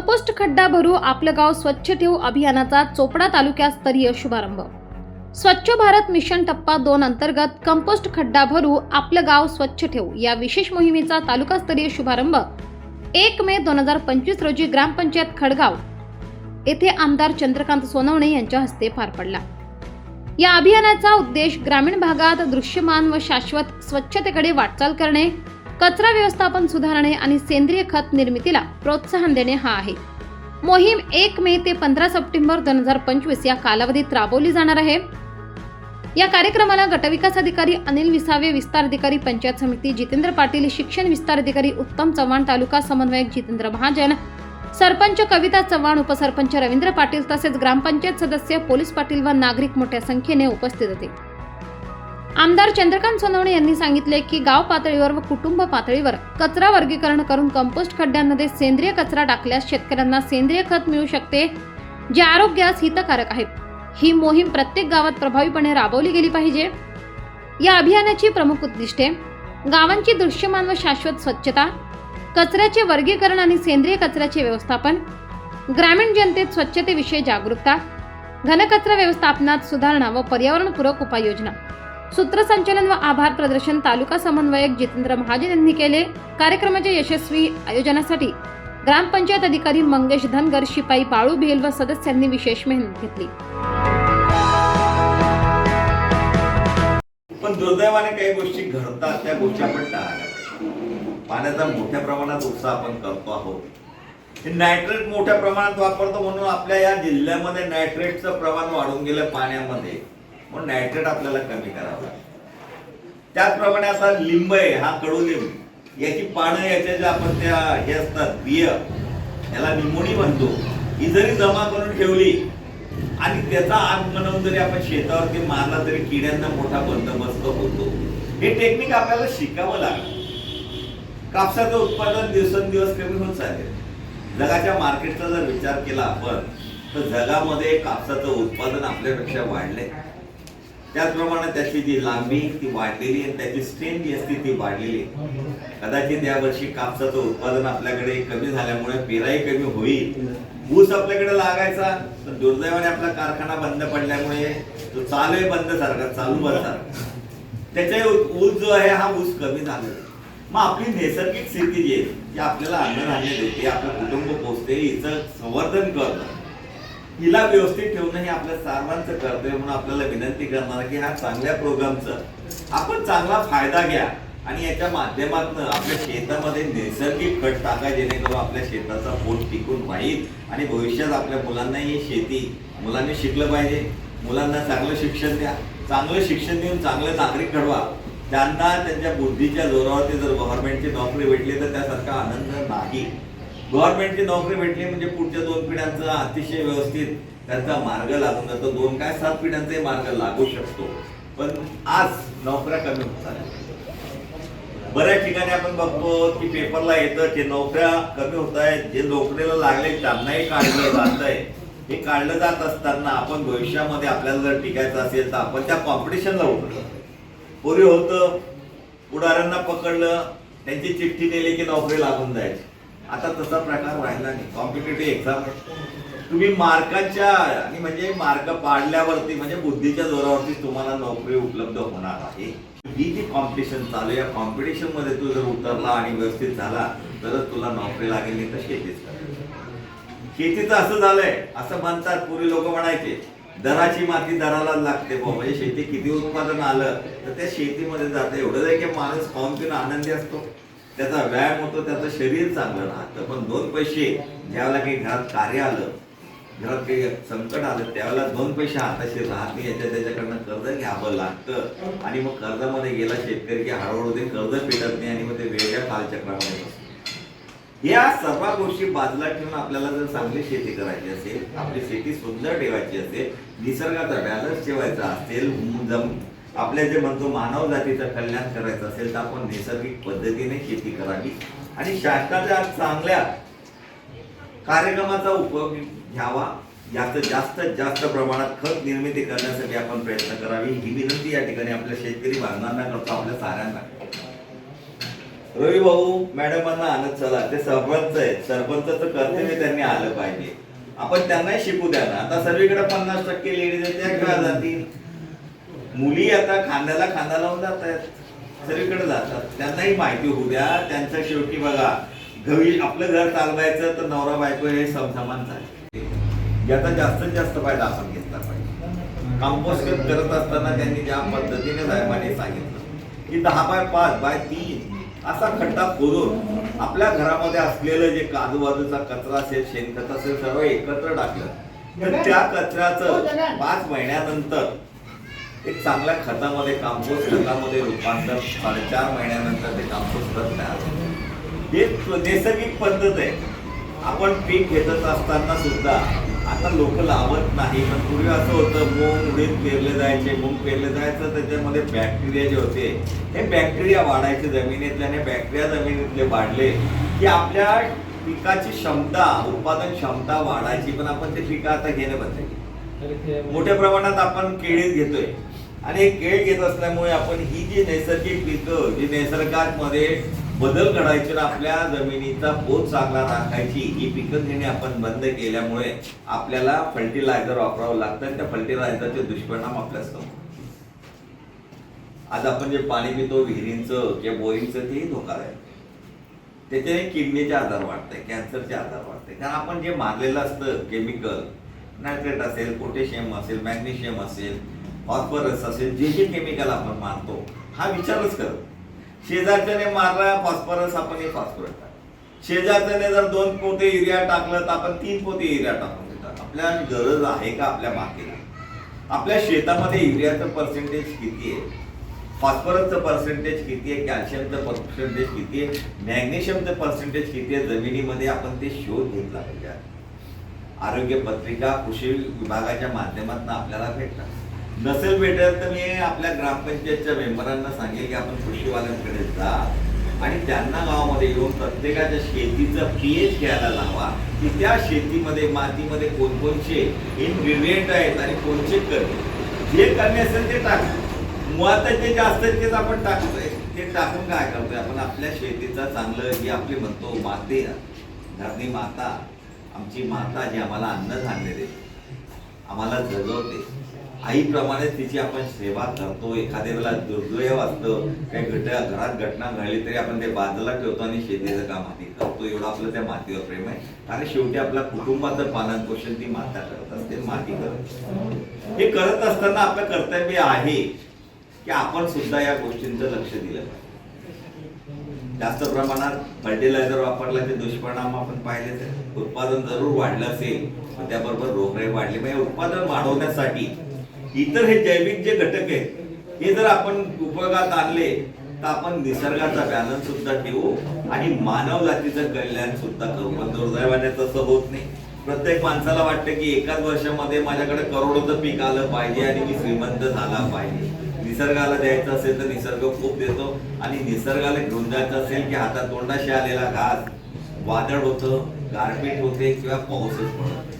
Compost खड्डा भरू आपलं गाव स्वच्छ ठेवू अभियानाचा चोपडा तालुक्यास्तरीय शुभारंभ. स्वच्छ भारत मिशन टप्पा दोन अंतर्गत कंपोस्ट खड्डा भरू आपलं गाव स्वच्छ ठेवू या विशेष मोहिमेचा तालुकास्तरीय शुभारंभ एक मे दोन हजार पंचवीस रोजी ग्रामपंचायत खडगाव येथे आमदार चंद्रकांत सोनवणे यांच्या हस्ते पार पडला. या अभियानाचा उद्देश ग्रामीण भागात दृश्यमान व शाश्वत स्वच्छतेकडे वाटचाल करणे कचरा व्यवस्थापन सुधारणे आणि सेंद्रिय खत निर्मितीला प्रोत्साहन देणे हा आहे. मोहीम एक मे ते पंधरा सप्टेंबर दोन हजार पंचवीस या कालावधीत राबवली जाणार आहे. या कार्यक्रमाला गटविकास अधिकारी अनिल विसावे विस्तार अधिकारी पंचायत समिती जितेंद्र पाटील शिक्षण विस्तार अधिकारी उत्तम चव्हाण तालुका समन्वयक जितेंद्र महाजन सरपंच कविता चव्हाण उपसरपंच रवींद्र पाटील तसेच ग्रामपंचायत सदस्य पोलीस पाटील व नागरिक मोठ्या संख्येने उपस्थित होते. आमदार चंद्रकांत सोनवणे यांनी सांगितले की गाव पातळीवर व कुटुंब पातळीवर कचरा वर्गीकरण करून कंपोस्ट खड्ड्यांमध्ये सेंद्रिय कचरा टाकल्यास शेतकऱ्यांना सेंद्रिय खत मिळू शकते जे आरोग्यास हितकारक आहेत. ही मोहीम प्रत्येक गावात प्रभावीपणे राबवली गेली पाहिजे. या अभियानाची प्रमुख उद्दिष्टे गावांची दृश्यमान व शाश्वत स्वच्छता कचऱ्याचे वर्गीकरण आणि सेंद्रिय कचऱ्याचे व्यवस्थापन ग्रामीण जनतेत स्वच्छतेविषयी जागरूकता घनकचरा व्यवस्थापनात सुधारणा व पर्यावरणपूरक उपाययोजना. सूत्रसंचलन व आभार प्रदर्शन तालुका समन्वयक जितेंद्र महाजन यांनी केले. कार्यक्रमाच्या यशस्वी आयोजनासाठी ग्रामपंचायत अधिकारी मंगेश धनगर शिपाई बाळू भेल व सदस्यांनी विशेष मेहनत घेतली. पण दुर्दैवाने काही गोष्टी घडतात त्या गोष्टी आपण टाळायला पाण्याचा मोठ्या प्रमाणात उत्साह आपण करतो आहोत. हे नायट्रेट मोठ्या प्रमाणात वापरतो म्हणून आपल्या या जिल्ह्यामध्ये नायट्रेटचं प्रमाण वाढून गेलं पाण्यामध्ये. म्हणून नायट्रेट आपल्याला कमी करावं लागेल त्याचप्रमाणे असा लिंब आहे हा कडुलिंब. याची पानं याच्या ज्या आपण त्या हे असतात बिय याला निमोणी म्हणतो. ही जरी जमा करून ठेवली आणि त्याचा आग बनवून जरी आपण शेतावरती मारला तरी किड्यांना मोठा बंदोबस्त होतो. हे टेक्निक आपल्याला शिकावं लागलं. कापसाचं उत्पादन दिवसेंदिवस कमी होत चालेल जगाच्या मार्केटचा जर विचार केला आपण तर जगामध्ये कापसाचं उत्पादन आपल्यापेक्षा वाढलंय. त्याचप्रमाणे त्याची जी लांबी ती वाढलेली आणि त्याची स्ट्रेंथ जी असते ती वाढलेली कदाचित या वर्षी कापसाचं उत्पादन आपल्याकडे कमी झाल्यामुळे पेराई कमी होईल. ऊस आपल्याकडे लागायचा पण दुर्दैवाने आपला कारखाना बंद पडल्यामुळे तो चालू आहे बंद सारखा चालू बंद सारखा. ऊस जो आहे हा ऊस कमी झालेला मग आपली नैसर्गिक स्थिती जी आहे ती आपल्याला अन्नधान्य देते आपलं कुटुंब पोचते हिचं संवर्धन करतं. हिला व्यवस्थित ठेवणं हे आपल्या सर्वांचं कर्तव्य म्हणून आपल्याला विनंती करणार की ह्या चांगल्या प्रोग्रामचं आपण चांगला फायदा घ्या आणि याच्या माध्यमातून आपल्या शेतामध्ये नैसर्गिक खत टाका जेणेकरून आपल्या शेताचा पोट टिकून राहील आणि भविष्यात आपल्या मुलांना ही शेती मुलांनी शिकलं पाहिजे. मुलांना चांगलं शिक्षण द्या. चांगलं शिक्षण देऊन चांगले नागरिक घडवा त्यांना त्यांच्या बुद्धीच्या जोरावरती जर गव्हर्नमेंटची नोकरी भेटली तर त्यासारखा आनंद नाही. गव्हर्नमेंटची नोकरी भेटली म्हणजे पुढच्या दोन पिढ्यांचं अतिशय व्यवस्थित त्यांचा मार्ग लागून जातो. दोन काय सात पिढ्यांचाही मार्ग लागू शकतो. पण आज नोकऱ्या कमी होत बऱ्याच ठिकाणी आपण बघतो की पेपरला येतं की नोकऱ्या कमी होत आहेत. जे नोकरीला लागले त्यांनाही काढलं जात आहे. हे काढलं जात असताना आपण भविष्यामध्ये आपल्याला जर टिकायचं असेल तर आपण त्या कॉम्पिटिशनला उतरलो. पूर्वी होतं पुढाऱ्यांना पकडलं त्यांची चिठ्ठी नेली की नोकरी लागून जायची. आता तसा प्रकार राहिला नाही. कॉम्पिटेटिव्ह एक्झाम तुम्ही मार्काच्या आणि म्हणजे मार्क पाडल्यावरती म्हणजे बुद्धीच्या जोरावरती तुम्हाला नोकरी उपलब्ध होणार आहे. ही जी कॉम्पिटिशन चालू या कॉम्पिटिशनमध्ये तू जर उतरला आणि व्यवस्थित झाला तरच तुला नोकरी लागेल नाही तर शेतीच शेतीचं असं झालंय असं म्हणतात पूर्वी लोक म्हणायचे दराची माती दराला लागते बुवा. म्हणजे शेती किती उत्पादन आलं तर त्या शेतीमध्ये जाते. एवढं जाय की माणूस खाऊन पिऊन आनंदी असतो. त्याचा व्यायाम होतो त्याचं शरीर चांगलं राहतं. पण दोन पैसे ज्यावेळेला काही घरात कार्य आलं घरात काही संकट आलं त्यावेळेला दोन पैसे हाताशी राहत नाही याच्या त्याच्याकडनं कर्ज घ्यावं लागतं. आणि मग कर्जामध्ये गेला शेतकरी की हळूहळू ते कर्ज फेडत नाही आणि मग ते वेगळ्या कालचक्रामध्ये या सर्व गोष्टी बाजूला ठेवून आपल्याला जर चांगली शेती करायची असेल आपली शेती सुंदर ठेवायची असेल निसर्गाचा बॅलन्स ठेवायचा असेल जम आपल्या जे म्हणतो मानव जातीचं कल्याण करायचं असेल तर आपण नैसर्गिक पद्धतीने शेती करावी. आणि शासनाच्या चांगल्या कार्यक्रमाचा उपयोग घ्यावा. जास्त जास्त जास्त प्रमाणात खत निर्मिती करण्यासाठी आपण प्रयत्न करावी. ही विनंती या ठिकाणी आपल्या शेतकरी बांधवांना करतो आपल्या साऱ्यांना. रवी भाऊ मॅडमांना आणत चला. ते सरपंच आहेत. सरपंचाचं कर्तव्य त्यांनी आलं पाहिजे. आपण त्यांनाही शिकू द्या ना. आता सर्वीकडे पन्नास टक्के लेडीज आहेत त्या खेळा जातील. मुली आता खांद्याला खांदा लावून जात आहेत सगळीकडे जातात. त्यांनाही माहिती होऊ द्या. त्यांच्या शेवटी बघा घरी आपलं घर चालवायचं तर नवरा बायको हे समसमान झाले याचा जास्तीत जास्त फायदा आपण घेतला पाहिजे. कंपोस्ट करत असताना त्यांनी ज्या पद्धतीने साहेबांनी सांगितलं की दहा बाय पाच बाय तीन असा खड्डा खोदून आपल्या घरामध्ये असलेलं जे आजूबाजूचा कचरा असेल शेणखत असेल सर्व एकत्र टाकलं. तर त्या कचऱ्याचं पाच महिन्यानंतर एक चांगल्या खतामध्ये कांपोस्ट खतामध्ये रूपांतर साडेचार महिन्यानंतर ते कांपोस्ट खत तयार. हे नैसर्गिक पद्धत आहे. आपण पीक घेतच असताना सुद्धा आता लोक लावत नाही. पण पूर्वी असं होतं मूग उडीद पेरले जायचे मूग पेरले जायचं त्याच्यामध्ये बॅक्टेरिया जे होते हे बॅक्टेरिया वाढायचे जमिनीतले आणि बॅक्टेरिया जमिनीतले वाढले की आपल्या पिकाची क्षमता उत्पादन क्षमता वाढायची. पण आपण ते पिकं आता घेणं बंद केली. मोठ्या प्रमाणात आपण केळीच घेतोय. आणि केळ घेत असल्यामुळे आपण ही जी नैसर्गिक पिकं जी निसर्गामध्ये बदल घडायचे आणि आपल्या जमिनीचा पोत चांगला राखायची ही पिकं घेणे आपण बंद केल्यामुळे आपल्याला फर्टिलायझर वापरावं लागतं आणि त्या फर्टिलायझरचे दुष्परिणाम आपल्यासमोर आज आपण जे पाणी पितो विहिरींचं किंवा बोरिंगचं तेही धोकादायक त्याच्याने किडनीचे आजार वाढते कॅन्सरचे आजार वाढते. कारण आपण जे मारलेलं असतं केमिकल नायट्रेट असेल पोटॅशियम असेल मॅग्नेशियम असेल फॉस्फरस असेल जे जे केमिकल आपण मारतो हा विचारच कर. शेजारच्याने मारला फॉस्फरस आपण हे फॉस्फरस टाकतो शेजारच्याने जर दोन पोते युरिया टाकलं तर आपण तीन पोते युरिया टाकून देतात. आपल्या गरज आहे का आपल्या मातीला? आपल्या शेतामध्ये युरियाचं पर्सेंटेज किती आहे? फॉस्फरसचं पर्सेंटेज किती आहे? कॅल्शियमचं पर्सेंटेज किती आहे? मॅग्नेशियमचं पर्सेंटेज किती आहे? जमिनीमध्ये आपण ते शोध घेतला पाहिजे. आरोग्य पत्रिका कृषी विभागाच्या माध्यमातून आपल्याला भेटतात. नसेल भेटत तर मी आपल्या ग्रामपंचायतच्या मेंबरांना सांगेल की आपण कृषीवाल्यांकडे जा. आणि त्यांना गावामध्ये येऊन प्रत्येकाच्या शेतीचं पीएच घ्यायला लावा. की त्या शेतीमध्ये मातीमध्ये कोणकोणचे इनग्रेडियंट आहेत आणि कोणचे कमी जे कमी असेल ते टाक. मुळात जे जास्त आहेत तेच आपण टाकतोय. ते टाकून काय करतोय? आपण आपल्या शेतीचं चांगलं जे आपली म्हणतो माते धरणी माता आमची माता जी आम्हाला अन्न देते. आम्हाला जगवते. आईप्रमाणे तिची आपण सेवा करतो. एखाद्या वेळेला दुर्दैव असतं काही घट घरात घटना घडली तरी आपण ते बाजूला ठेवतो आणि शेतीचं काम आधी करतो. एवढं आपलं त्या मातीवर प्रेम आहे. कारण शेवटी आपल्या कुटुंबाचं पालन पोषण ती माता करत असते माती करत हे करत असताना आपलं कर्तव्य आहे की आपण सुद्धा या गोष्टींचं लक्ष दिलं पाहिजे. जास्त प्रमाणात फर्टिलायझर वापरल्याचे दुष्परिणाम आपण पाहिले तर उत्पादन जरूर वाढलं असेल पण त्याबरोबर रोगराई वाढली. म्हणजे उत्पादन वाढवण्यासाठी इतर हे जैविक जे घटक आहेत हे जर आपण उपयोगात आणले तर आपण निसर्गाचा बॅलन्स सुद्धा ठेवू आणि मानव जातीचं कल्याण सुद्धा करू. पण दुर्दैवाने तसं होत नाही. प्रत्येक माणसाला वाटतं की एकाच वर्षामध्ये माझ्याकडे करोडोचं पीक आलं पाहिजे आणि मी श्रीमंत झाला पाहिजे. निसर्गाला द्यायचं असेल तर निसर्ग खूप देतो आणि निसर्गाला घेऊन जायचं असेल की हातात तोंडाशी आलेला घास वादळ होतं गारपीट होते किंवा पाऊसच पडतो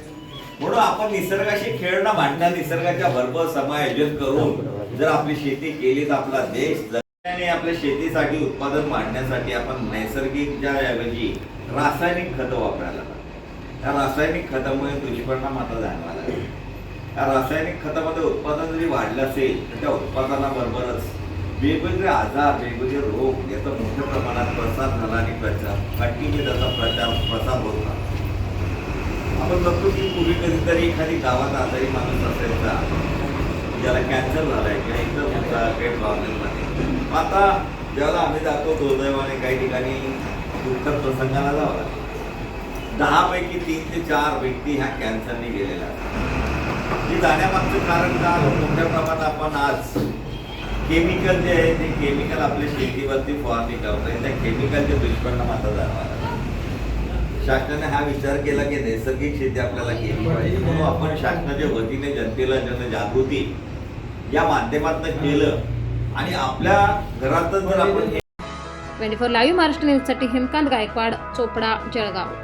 म्हणून आपण निसर्गाशी खेळणं भांडणं निसर्गाच्या भरभर समायोजन करून जर आपली शेती केली तर आपला देश आणि आपल्या शेतीसाठी उत्पादन वाढण्यासाठी आपण नैसर्गिकच्या ऐवजी रासायनिक खतं वापरायला त्या रासायनिक खतामुळे दुष्परिणाम आता जाणवा लागेल. त्या रासायनिक खतामध्ये उत्पादन जरी वाढलं असेल तर त्या उत्पादनाबरोबरच वेगवेगळे आजार वेगवेगळे रोग याचा मोठ्या प्रमाणात प्रसार झाला आणि प्रचार कंटिन्यू त्याचा प्रचार प्रसार होत राहतो आपण बघतो की पूर्वी कधीतरी एखादी गावात आजारी माणूस असायचा. ज्याला कॅन्सर झालाय किंवा इतर काही प्रॉब्लेम नाही आता ज्याला आम्ही जातो दुर्दैवाने काही ठिकाणी दुःखद प्रसंगाला जावं दहापैकी तीन ते चार व्यक्ती ह्या कॅन्सरने गेलेल्या आहेत. हे जाण्यामागचं कारण का? मोठ्या प्रमाणात आपण आज केमिकल जे आहे ते केमिकल आपल्या शेतीवरती फवारणी करतोय. त्या केमिकलचे दुष्परिणाम आता जाणार शासनाने हा विचार केला की नैसर्गिक शेती आपल्याला केली पाहिजे. म्हणून आपण शासनाच्या वतीने जनतेला जनजागृती या माध्यमातून केलं. आणि आपल्या घरातच जर आपण ट्वेंटी फोर लाईव्ह महाराष्ट्र न्यूजसाठी हेमकांत गायकवाड चोपडा जळगाव.